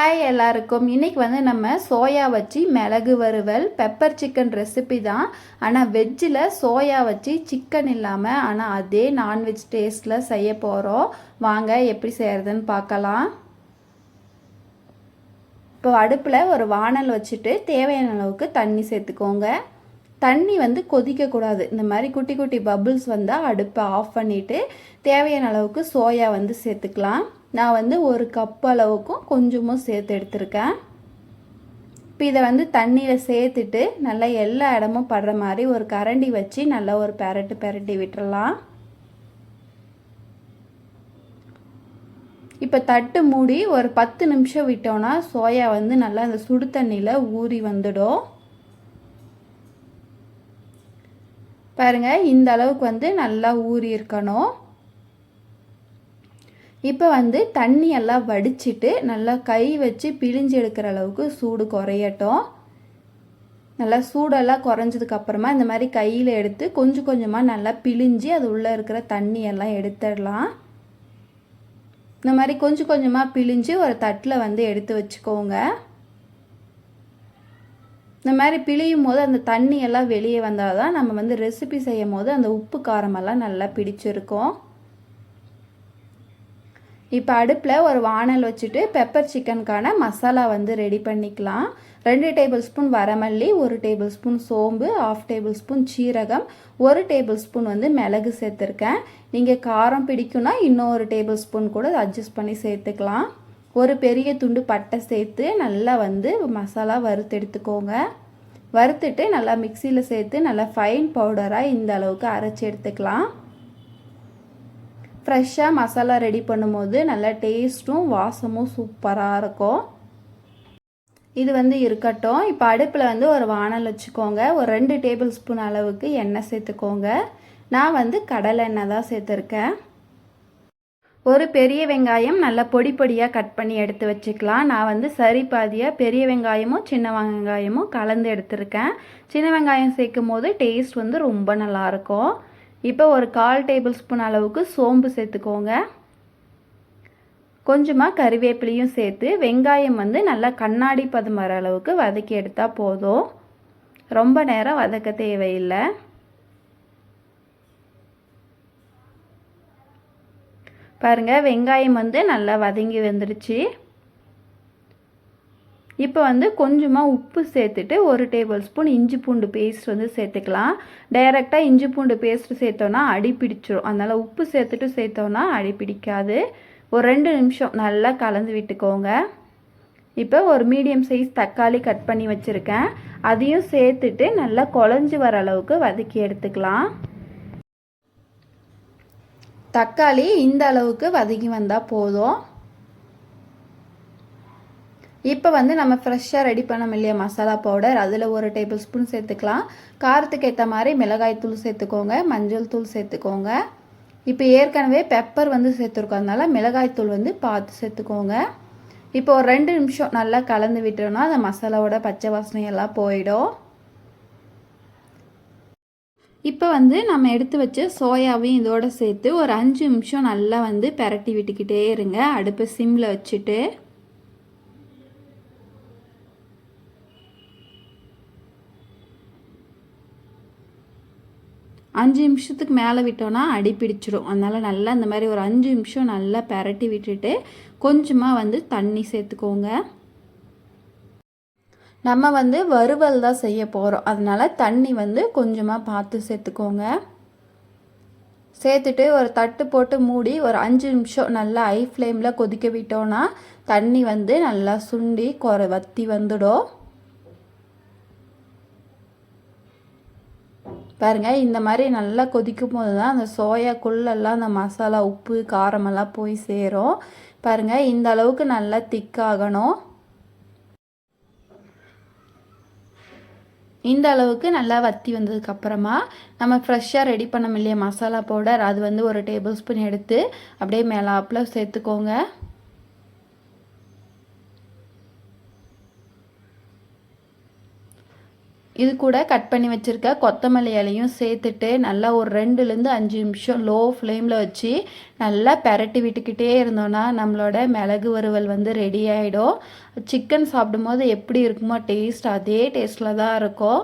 Hi எல்லாருக்கும். இன்னைக்கு வந்து நம்ம சோயா வச்சு மிளகு வறுவல் பெப்பர் சிக்கன் ரெசிபி தான். ஆனால் வெஜ்ஜில் சோயா வச்சு சிக்கன் இல்லாமல் ஆனால் அதே நான்வெஜ் டேஸ்ட்டில் செய்ய போகிறோம் வாங்க எப்படி செய்கிறதுன்னு பார்க்கலாம். இப்போ அடுப்பில் ஒரு வானல் வச்சுட்டு தேவையான அளவுக்கு தண்ணி சேர்த்துக்கோங்க. தண்ணி வந்து கொதிக்கக்கூடாது இந்த மாதிரி குட்டி குட்டி பபுள்ஸ் வந்தால் அடுப்பை ஆஃப் பண்ணிவிட்டு தேவையான அளவுக்கு சோயா வந்து சேர்த்துக்கலாம். நான் வந்து ஒரு கப் அளவுக்கும் கொஞ்சமும் சேர்த்து எடுத்திருக்கேன். இப்போ இதை வந்து தண்ணியில் சேர்த்துட்டு நல்லா எல்லா இடமும் படுற மாதிரி ஒரு கரண்டி வச்சு நல்லா ஒரு பெரட்டு பெரட்டி விட்டுறலாம். இப்போ தட்டு மூடி ஒரு பத்து நிமிஷம் விட்டோன்னா சோயா வந்து நல்லா அந்த சுடு தண்ணியில் ஊறி வந்துடும். பாருங்கள் இந்த அளவுக்கு வந்து நல்லா ஊறி இருக்கணும். இப்போ வந்து தண்ணி எல்லாம் வடிச்சிட்டு நல்லா கை வச்சு பிழிஞ்சு எடுக்கிற அளவுக்கு சூடு குறையட்டும். நல்லா சூடெல்லாம் குறைஞ்சதுக்கு அப்புறமா இந்த மாதிரி கையில் எடுத்து கொஞ்சம் கொஞ்சமாக நல்லா பிழிஞ்சு அது உள்ளே இருக்கிற தண்ணி எல்லாம் எடுத்துடலாம். இந்த மாதிரி கொஞ்சம் கொஞ்சமாக பிழிஞ்சு ஒரு தட்டில் வந்து எடுத்து வச்சுக்கோங்க. இந்த மாதிரி பிழியும் போது அந்த தண்ணி எல்லாம் வெளியே வந்தால் தான் நம்ம வந்து ரெசிபி செய்யும் போது அந்த உப்பு காரமெல்லாம் நல்லா பிடிச்சிருக்கும். இப்போ அடுப்பில் ஒரு வானல் வச்சுட்டு பெப்பர் சிக்கனுக்கான மசாலா வந்து ரெடி பண்ணிக்கலாம். ரெண்டு டேபிள் ஸ்பூன் வரமல்லி ஒரு டேபிள் ஸ்பூன் சோம்பு ஆஃப் டேபிள் ஸ்பூன் சீரகம் ஒரு டேபிள் ஸ்பூன் வந்து மிளகு சேர்த்துருக்கேன். நீங்கள் காரம் பிடிக்கும்னா இன்னும் ஒரு டேபிள் ஸ்பூன் கூட அட்ஜஸ்ட் பண்ணி சேர்த்துக்கலாம். ஒரு பெரிய துண்டு பட்டை சேர்த்து நல்லா வந்து மசாலா வறுத்து எடுத்துக்கோங்க. வறுத்துட்டு நல்லா மிக்சியில் சேர்த்து நல்லா ஃபைன் பவுடராக இந்த அளவுக்கு அரைச்சி எடுத்துக்கலாம். ஃப்ரெஷ்ஷாக மசாலா ரெடி பண்ணும்போது நல்லா டேஸ்ட்டும் வாசமும் சூப்பராக இருக்கும். இது வந்து இருக்கட்டும். இப்போ அடுப்பில் வந்து ஒரு வானல் வச்சுக்கோங்க. ஒரு ரெண்டு டேபிள் ஸ்பூன் அளவுக்கு எண்ணெய் சேர்த்துக்கோங்க. நான் வந்து கடலை எண்ணெய் தான் சேர்த்துருக்கேன். ஒரு பெரிய வெங்காயம் நல்லா பொடி பொடியாக கட் பண்ணி எடுத்து வச்சுக்கலாம். நான் வந்து சரி பாதியாக பெரிய வெங்காயமும் சின்ன வெங்காயமும் கலந்து எடுத்திருக்கேன். சின்ன வெங்காயம் சேர்க்கும் போது டேஸ்ட் வந்து ரொம்ப நல்லாயிருக்கும் இப்போ ஒரு கால் டேபிள் ஸ்பூன் அளவுக்கு சோம்பு சேர்த்துக்கோங்க. கொஞ்சமாக கறிவேப்பிலையும் சேர்த்து வெங்காயம் வந்து நல்லா கண்ணாடி பதம் வர அளவுக்கு வதக்கி எடுத்தால் போதும். ரொம்ப நேரம் வதக்க தேவையில்லை. பாருங்கள் வெங்காயம் வந்து நல்லா வதங்கி வந்துடுச்சு இப்போ வந்து கொஞ்சமாக உப்பு சேர்த்துட்டு ஒரு டேபிள் ஸ்பூன் இஞ்சி பூண்டு பேஸ்ட் வந்து சேர்த்துக்கலாம். டைரெக்டாக இஞ்சி பூண்டு பேஸ்ட் சேர்த்தோன்னா அடி பிடிச்சிரும். அதனால் உப்பு சேர்த்துட்டு சேர்த்தோன்னா அடி பிடிக்காது. ஒரு ரெண்டு நிமிஷம் நல்லா கலந்து விட்டுக்கோங்க. இப்போ ஒரு மீடியம் சைஸ் தக்காளி கட் பண்ணி வச்சுருக்கேன். அதையும் சேர்த்துட்டு நல்லா குழஞ்சி வர அளவுக்கு வதக்கி எடுத்துக்கலாம். தக்காளி இந்த அளவுக்கு வதக்கி வந்தால் போதும். இப்போ வந்து நம்ம ஃப்ரெஷ்ஷாக ரெடி பண்ணோம் இல்லையா? மசாலா பவுடர் அதில் ஒரு டேபிள் ஸ்பூன் சேர்த்துக்கலாம். காரத்துக்கு ஏற்ற மாதிரி மிளகாய் தூள் சேர்த்துக்கோங்க. மஞ்சள் தூள் சேர்த்துக்கோங்க. இப்போ ஏற்கனவே பெப்பர் வந்து சேர்த்துருக்கோம் அதனால மிளகாய் தூள் வந்து பார்த்து சேர்த்துக்கோங்க. இப்போ ஒரு ரெண்டு நிமிஷம் நல்லா கலந்து விட்டோம்னா அந்த மசாலாவோட பச்சை வாசனையெல்லாம் போயிடும். இப்போ வந்து நம்ம எடுத்து வச்ச சோயாவையும் இதோட சேர்த்து ஒரு அஞ்சு நிமிஷம் நல்லா வந்து பெரட்டி விட்டுக்கிட்டே இருங்க. அடுப்பை சிம்மில் வச்சுட்டு அஞ்சு நிமிஷத்துக்கு மேலே விட்டோன்னா அடி பிடிச்சிடும் அதனால் நல்லா இந்த மாதிரி ஒரு அஞ்சு நிமிஷம் நல்லா பரட்டி விட்டுட்டு கொஞ்சமாக வந்து தண்ணி சேர்த்துக்கோங்க. நம்ம வந்து வறுவல் தான் செய்ய போகிறோம் அதனால் தண்ணி வந்து கொஞ்சமாக பார்த்து சேர்த்துக்கோங்க. சேர்த்துட்டு ஒரு தட்டு போட்டு மூடி ஒரு அஞ்சு நிமிஷம் நல்லா ஐ ஃப்ளேமில் கொதிக்க விட்டோன்னா தண்ணி வந்து நல்லா சுண்டி குறை வத்தி வந்துடும். பாருங்கள் இந்த மாதிரி நல்லா கொதிக்கும் போது தான் அந்த சோயாக்குள்ளெல்லாம் அந்த மசாலா உப்பு காரமெல்லாம் போய் சேரும். பாருங்கள் இந்த அளவுக்கு நல்லா திக்காகணும் இந்த அளவுக்கு நல்லா வத்தி வந்ததுக்கப்புறமா நம்ம ஃப்ரெஷ்ஷாக ரெடி பண்ண இல்லையா மசாலா பவுடர் அது வந்து ஒரு டேபிள் ஸ்பூன் எடுத்து அப்படியே மேலாப்பில் சேர்த்துக்கோங்க. இது கூட கட் பண்ணி வச்சுருக்க கொத்தமல்லி இலையும் சேர்த்துட்டு நல்லா ஒரு ரெண்டுலேருந்து அஞ்சு நிமிஷம் லோ ஃப்ளேமில் வச்சு நல்லா பெரட்டி விட்டுக்கிட்டே இருந்தோன்னா நம்மளோட மிளகு வறுவல் வந்து ரெடி ஆகிடும் சிக்கன் சாப்பிடும்போது எப்படி இருக்குமோ டேஸ்ட் அதே டேஸ்ட்டில் தான் இருக்கும்.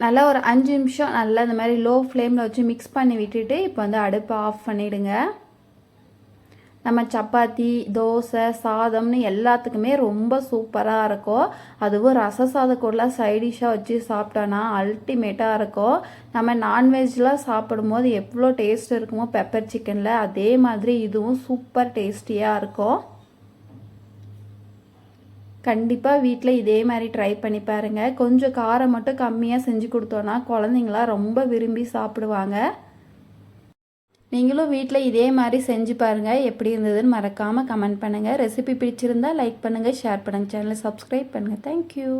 நல்லா ஒரு அஞ்சு நிமிஷம் நல்லா இந்த மாதிரி லோ ஃப்ளேமில் வச்சு மிக்ஸ் பண்ணி விட்டுட்டு இப்போ வந்து அடுப்பை ஆஃப் பண்ணிவிடுங்க நம்ம சப்பாத்தி தோசை சாதம்னு எல்லாத்துக்குமே ரொம்ப சூப்பராக இருக்கும் அதுவும் ரச சாதம் கூட சைடிஷாக வச்சு சாப்பிட்டோன்னா அல்டிமேட்டாக இருக்கும் நம்ம நான்வெஜ்லாம் சாப்பிடும்போது எவ்வளோ டேஸ்ட் இருக்குமோ பெப்பர் சிக்கனில் அதே மாதிரி இதுவும் சூப்பர் டேஸ்டியாக இருக்கும் கண்டிப்பாக வீட்டில் இதே மாதிரி ட்ரை பண்ணி பாருங்கள் கொஞ்சம் காரம் மட்டும் கம்மியாக செஞ்சு கொடுத்தோன்னா குழந்தைங்களாம் ரொம்ப விரும்பி சாப்பிடுவாங்க. நீங்களும் வீட்டில் இதே மாதிரி செஞ்சு பாருங்கள் எப்படி இருந்ததுன்னு மறக்காமல் கமெண்ட் பண்ணுங்கள் ரெசிபி பிடிச்சிருந்தா லைக் பண்ணுங்கள் ஷேர் பண்ணுங்கள் சேனலை சப்ஸ்கிரைப் பண்ணுங்கள் தேங்க்யூ